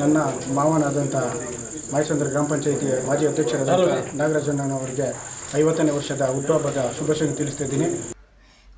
ನನ್ನ ಮಾವನಾದಂಥ ಮೈಸಂದ್ರ ಗ್ರಾಮ ಪಂಚಾಯಿತಿ ಮಾಜಿ ಅಧ್ಯಕ್ಷರಾದ ನಾಗರಾಜಣ್ಣನವರಿಗೆ ಐವತ್ತನೇ ವರ್ಷದ ಹುಟ್ಟುಹಬ್ಬದ ಶುಭಾಶಯ ತಿಳಿಸ್ತಾ ಇದ್ದೀನಿ.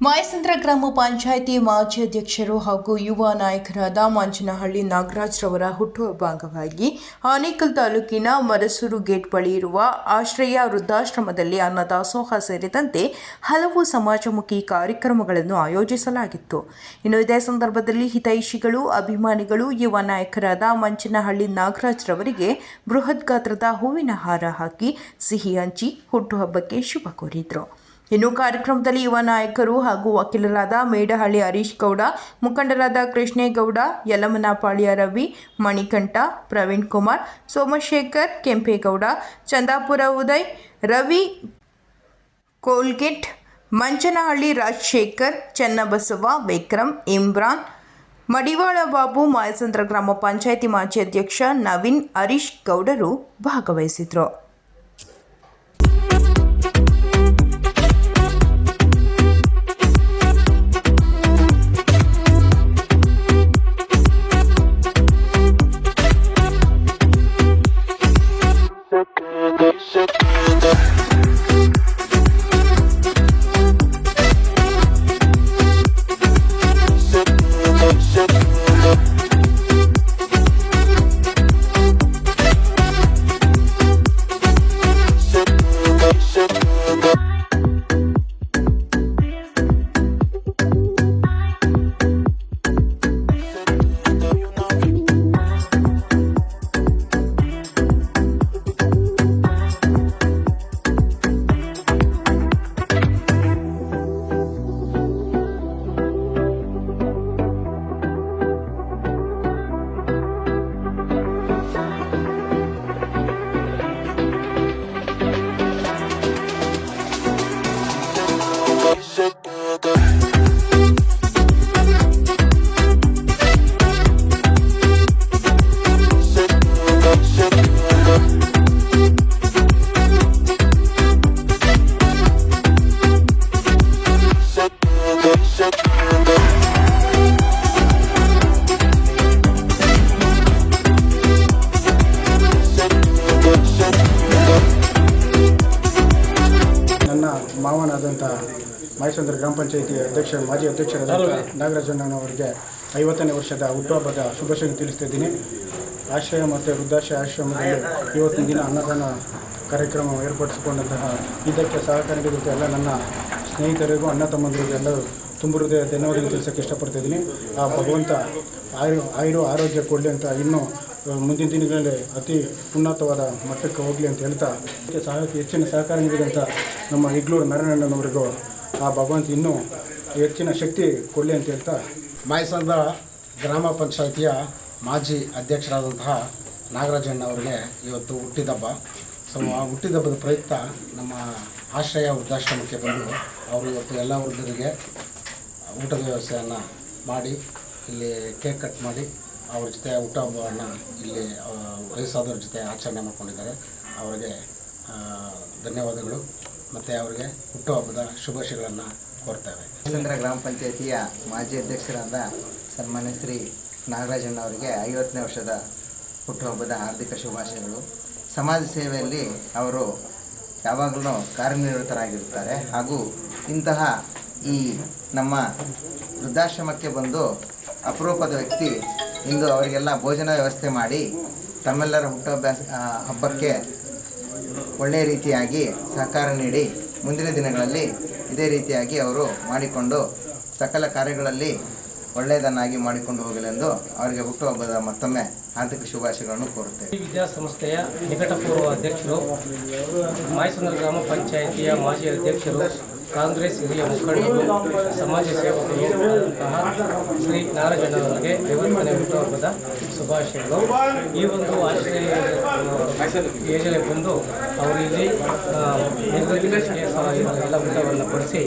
ಮಾಯಸಂದ್ರ ಗ್ರಾಮ ಪಂಚಾಯಿತಿ ಮಾಜಿ ಅಧ್ಯಕ್ಷರು ಹಾಗೂ ಯುವ ನಾಯಕರಾದ ಮಂಚನಹಳ್ಳಿ ನಾಗರಾಜ್ ರವರ ಹುಟ್ಟುಹಬ್ಬ ಅಂಗವಾಗಿ ಆನೇಕಲ್ ತಾಲೂಕಿನ ಮರಸೂರು ಗೇಟ್ ಬಳಿ ಇರುವ ಆಶ್ರಯ ವೃದ್ಧಾಶ್ರಮದಲ್ಲಿ ಅನ್ನದಾಸೋಹ ಸೇರಿದಂತೆ ಹಲವು ಸಮಾಜಮುಖಿ ಕಾರ್ಯಕ್ರಮಗಳನ್ನು ಆಯೋಜಿಸಲಾಗಿತ್ತು. ಇನ್ನು ಇದೇ ಸಂದರ್ಭದಲ್ಲಿ ಹಿತೈಷಿಗಳು, ಅಭಿಮಾನಿಗಳು, ಯುವ ನಾಯಕರಾದ ಮಂಚನಹಳ್ಳಿ ನಾಗರಾಜ್ ರವರಿಗೆ ಬೃಹತ್ ಗಾತ್ರದ ಹೂವಿನ ಹಾರ ಹಾಕಿ ಸಿಹಿ ಹಂಚಿ ಹುಟ್ಟುಹಬ್ಬಕ್ಕೆ ಶುಭ ಕೋರಿದರು. ಇನ್ನು ಕಾರ್ಯಕ್ರಮದಲ್ಲಿ ಯುವ ನಾಯಕರು ಹಾಗೂ ವಕೀಲರಾದ ಮೇಡಹಳ್ಳಿ ಹರೀಶ್ ಗೌಡ, ಮುಖಂಡರಾದ ಕೃಷ್ಣೇಗೌಡ, ಯಲಮನಪಾಳ್ಯ ರವಿ, ಮಣಿಕಂಠ, ಪ್ರವೀಣ್ ಕುಮಾರ್, ಸೋಮಶೇಖರ್ ಕೆಂಪೇಗೌಡ, ಚಂದಾಪುರ ಉದಯ್, ರವಿ ಕೋಲ್ಗೆಟ್, ಮಂಚನಹಳ್ಳಿ ರಾಜಶೇಖರ್, ಚನ್ನಬಸವ, ವಿಕ್ರಮ್, ಇಮ್ರಾನ್, ಮಡಿವಾಳ ಬಾಬು, ಮಾಯಸಂದ್ರ ಗ್ರಾಮ ಪಂಚಾಯಿತಿ ಮಾಜಿ ಅಧ್ಯಕ್ಷ ನವೀನ್, ಹರೀಶ್ ಗೌಡರು ಭಾಗವಹಿಸಿದರು. ಮಾವನಾದಂಥ ಮಹೇಶ್ವಂದ್ರ ಗ್ರಾಮ ಪಂಚಾಯಿತಿ ಅಧ್ಯಕ್ಷ ಮಾಜಿ ಅಧ್ಯಕ್ಷರಾದಂಥ ನಾಗರಾಜಣ್ಣನವರಿಗೆ ಐವತ್ತನೇ ವರ್ಷದ ಹುಟ್ಟುಹಬ್ಬದ ಶುಭಾಶಯ ತಿಳಿಸ್ತಿದ್ದೀನಿ. ಆಶ್ರಯ ಮತ್ತು ವೃದ್ಧಾಶ್ರಯ ಆಶ್ರಮದಲ್ಲಿ ಇವತ್ತಿನ ದಿನ ಅನ್ನದಾನ ಕಾರ್ಯಕ್ರಮ ಏರ್ಪಡಿಸಿಕೊಂಡಂತಹ ಇದಕ್ಕೆ ಸಹಕಾರ ನೀಡಿದಂಥ ಎಲ್ಲ ನನ್ನ ಸ್ನೇಹಿತರಿಗೂ ಅಣ್ಣ ತಮ್ಮಂದರಿಗೂ ಎಲ್ಲರೂ ತುಂಬ ಹೃದಯ ಧನ್ಯವಾದಗಳು ತಿಳಿಸೋಕ್ಕೆ ಇಷ್ಟಪಡ್ತಿದ್ದೀನಿ. ಆ ಭಗವಂತ ಆಯು ಆಯುರು ಆರೋಗ್ಯ ಕೊಡಲಿ ಅಂತ ಇನ್ನೂ ಮುಂದಿನ ದಿನಗಳಲ್ಲಿ ಅತಿ ಉನ್ನತವಾದ ಮಟ್ಟಕ್ಕೆ ಹೋಗಲಿ ಅಂತ ಹೇಳ್ತಾ, ಇದಕ್ಕೆ ಸಹ ಹೆಚ್ಚಿನ ಸಹಕಾರ ನೀಡಿದಂಥ ನಮ್ಮ ಇಗ್ಲೂರು ನಾರಾಯಣಣ್ಣನವರಿಗೂ ಆ ಭಗವಂತ ಇನ್ನೂ ಹೆಚ್ಚಿನ ಶಕ್ತಿ ಕೊಡಲಿ ಅಂತ ಹೇಳ್ತಾ. ಮಾಯಸಂದ್ರ ಗ್ರಾಮ ಪಂಚಾಯಿತಿಯ ಮಾಜಿ ಅಧ್ಯಕ್ಷರಾದಂತಹ ನಾಗರಾಜಣ್ಣ ಅವರಿಗೆ ಇವತ್ತು ಹುಟ್ಟಿದಬ್ಬ. ಸೊ ಆ ಹುಟ್ಟಿದಬ್ಬದ ಪ್ರಯುಕ್ತ ನಮ್ಮ ಆಶ್ರಯ ವೃದ್ಧಾಶ್ರಮಕ್ಕೆ ಬಂದು ಅವರು ಇವತ್ತು ಎಲ್ಲ ವೃದ್ಧರಿಗೆ ಊಟದ ವ್ಯವಸ್ಥೆಯನ್ನು ಮಾಡಿ, ಇಲ್ಲಿ ಕೇಕ್ ಕಟ್ ಮಾಡಿ ಅವ್ರ ಜೊತೆ ಹುಟ್ಟುಹಬ್ಬವನ್ನು ಇಲ್ಲಿ ಆ, ವಯಸ್ಸಾದವ್ರ ಜೊತೆ ಆಚರಣೆ ಮಾಡಿಕೊಂಡಿದ್ದಾರೆ. ಅವರಿಗೆ ಧನ್ಯವಾದಗಳು. ಮತ್ತು ಅವರಿಗೆ ಹುಟ್ಟುಹಬ್ಬದ ಶುಭಾಶಯಗಳನ್ನು ಕೋರ್ತೇವೆ. ಚಂದ್ರ ಗ್ರಾಮ ಪಂಚಾಯತಿಯ ಮಾಜಿ ಅಧ್ಯಕ್ಷರಾದ ಸನ್ಮಾನ್ಯ ಶ್ರೀ ನಾಗರಾಜಣ್ಣ ಅವರಿಗೆ ಐವತ್ತನೇ ವರ್ಷದ ಹುಟ್ಟುಹಬ್ಬದ ಹಾರ್ದಿಕ ಶುಭಾಶಯಗಳು. ಸಮಾಜ ಸೇವೆಯಲ್ಲಿ ಅವರು ಯಾವಾಗಲೂ ಕಾರ್ಯನಿರತರಾಗಿರುತ್ತಾರೆ. ಹಾಗೂ ಇಂತಹ ಈ ನಮ್ಮ ವೃದ್ಧಾಶ್ರಮಕ್ಕೆ ಬಂದು ಅಪರೂಪದ ವ್ಯಕ್ತಿ ಇಂದು ಅವರಿಗೆಲ್ಲ ಭೋಜನ ವ್ಯವಸ್ಥೆ ಮಾಡಿ ತಮ್ಮೆಲ್ಲರ ಹುಟ್ಟುಹಬ್ಬ ಹಬ್ಬಕ್ಕೆ ಒಳ್ಳೆಯ ರೀತಿಯಾಗಿ ಸಹಕಾರ ನೀಡಿ ಮುಂದಿನ ದಿನಗಳಲ್ಲಿ ಇದೇ ರೀತಿಯಾಗಿ ಅವರು ಮಾಡಿಕೊಂಡು ಸಕಲ ಕಾರ್ಯಗಳಲ್ಲಿ ಒಳ್ಳೆಯದನ್ನಾಗಿ ಮಾಡಿಕೊಂಡು ಹೋಗಲೆಂದು ಅವರಿಗೆ ಹುಟ್ಟುಹಬ್ಬದ ಮತ್ತೊಮ್ಮೆ ಹಾರ್ದಿಕ ಶುಭಾಶಯಗಳನ್ನು ಕೋರುತ್ತೇವೆ ಈ ವಿದ್ಯಾಸಂಸ್ಥೆಯ ನಿಕಟಪೂರ್ವ ಅಧ್ಯಕ್ಷರು ಮಾಯಸಂದ್ರ ಗ್ರಾಮ ಪಂಚಾಯಿತಿಯ ಮಾಜಿ ಅಧ್ಯಕ್ಷರು ಕಾಂಗ್ರೆಸ್ ಹಿರಿಯ ಮುಖಂಡರು ಸಮಾಜ ಸೇವಕರು ಆದಂತಹ ಶ್ರೀ ನಾರಾಯಣವರಿಗೆ ಐವತ್ತನೇ ಹುಟ್ಟುಹಬ್ಬದ ಶುಭಾಶಯಗಳು. ಈ ಒಂದು ಆಶ್ರಯ ಯೋಜನೆ ಬಂದು ಅವರಿಗೆ ಎಲ್ಲ ಊಟವನ್ನು ಕೊಡಿಸಿ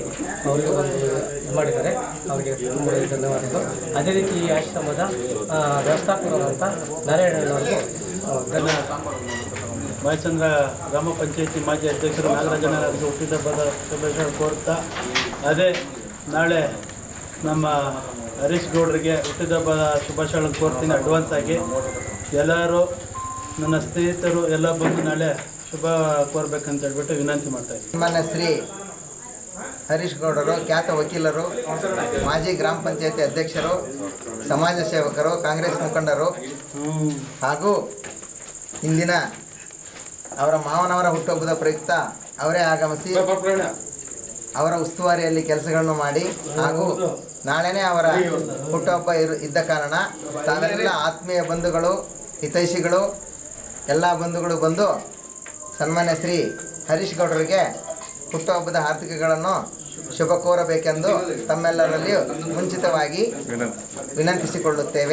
ಅವರಿಗೆ ಒಂದು ಇದು ಮಾಡಿದ್ದಾರೆ. ಅವರಿಗೆ ತುಂಬ ಧನ್ಯವಾದಗಳು. ಅದೇ ರೀತಿ ಈ ಆಶ್ರಮದ ವ್ಯವಸ್ಥಾಪಕರಾದಂಥ ನಾರಾಯಣನವರಿಗೂ ಆ, ಧನ್ಯವಾದ ಮಾಯಚಂದ್ರ ಗ್ರಾಮ ಪಂಚಾಯತಿ ಮಾಜಿ ಅಧ್ಯಕ್ಷರು ನಾಗರಾಜನವರಿಗೆ ಹುಟ್ಟಿದಬ್ಬದ ಶುಭಾಶಯ ಕೋರ್ತಾ. ಅದೇ ನಾಳೆ ನಮ್ಮ ಹರೀಶ್ ಗೌಡ್ರಿಗೆ ಹುಟ್ಟಿದಬ್ಬದ ಶುಭಾಶಯಗಳನ್ನು ಕೋರ್ತೀನಿ ಅಡ್ವಾನ್ಸ್ ಆಗಿ ಎಲ್ಲರೂ ನನ್ನ ಸ್ನೇಹಿತರು ಎಲ್ಲ ಬಂದು ನಾಳೆ ಶುಭ ಕೋರ್ಬೇಕಂತ ಹೇಳ್ಬಿಟ್ಟು ವಿನಂತಿ ಮಾಡ್ತಾ ಇದ್ದೀನಿ. ಶ್ರೀ ಹರೀಶ್ ಗೌಡರು, ಖ್ಯಾತ ವಕೀಲರು, ಮಾಜಿ ಗ್ರಾಮ ಪಂಚಾಯತಿ ಅಧ್ಯಕ್ಷರು, ಸಮಾಜ ಸೇವಕರು, ಕಾಂಗ್ರೆಸ್ ಮುಖಂಡರು ಹಾಗೂ ಇಂದಿನ ಅವರ ಮಾವನವರ ಹುಟ್ಟುಹಬ್ಬದ ಪ್ರಯುಕ್ತ ಅವರೇ ಆಗಮಿಸಿ ಅವರ ಉಸ್ತುವಾರಿಯಲ್ಲಿ ಕೆಲಸಗಳನ್ನು ಮಾಡಿ ಹಾಗೂ ನಾಳೆನೇ ಅವರ ಹುಟ್ಟುಹಬ್ಬ ಇರು ಇದ್ದ ಕಾರಣ ತಾವೆಲ್ಲ ಆತ್ಮೀಯ ಬಂಧುಗಳು ಹಿತೈಷಿಗಳು ಎಲ್ಲ ಬಂಧುಗಳು ಬಂದು ಸನ್ಮಾನ್ಯ ಶ್ರೀ ಹರೀಶ್ ಗೌಡರಿಗೆ ಹುಟ್ಟುಹಬ್ಬದ ಹಾರ್ದಿಕಗಳನ್ನು ಶುಭ ಕೋರಬೇಕೆಂದು ತಮ್ಮೆಲ್ಲರಲ್ಲಿಯೂ ಮುಂಚಿತವಾಗಿ ವಿನಂತಿಸಿಕೊಳ್ಳುತ್ತೇವೆ.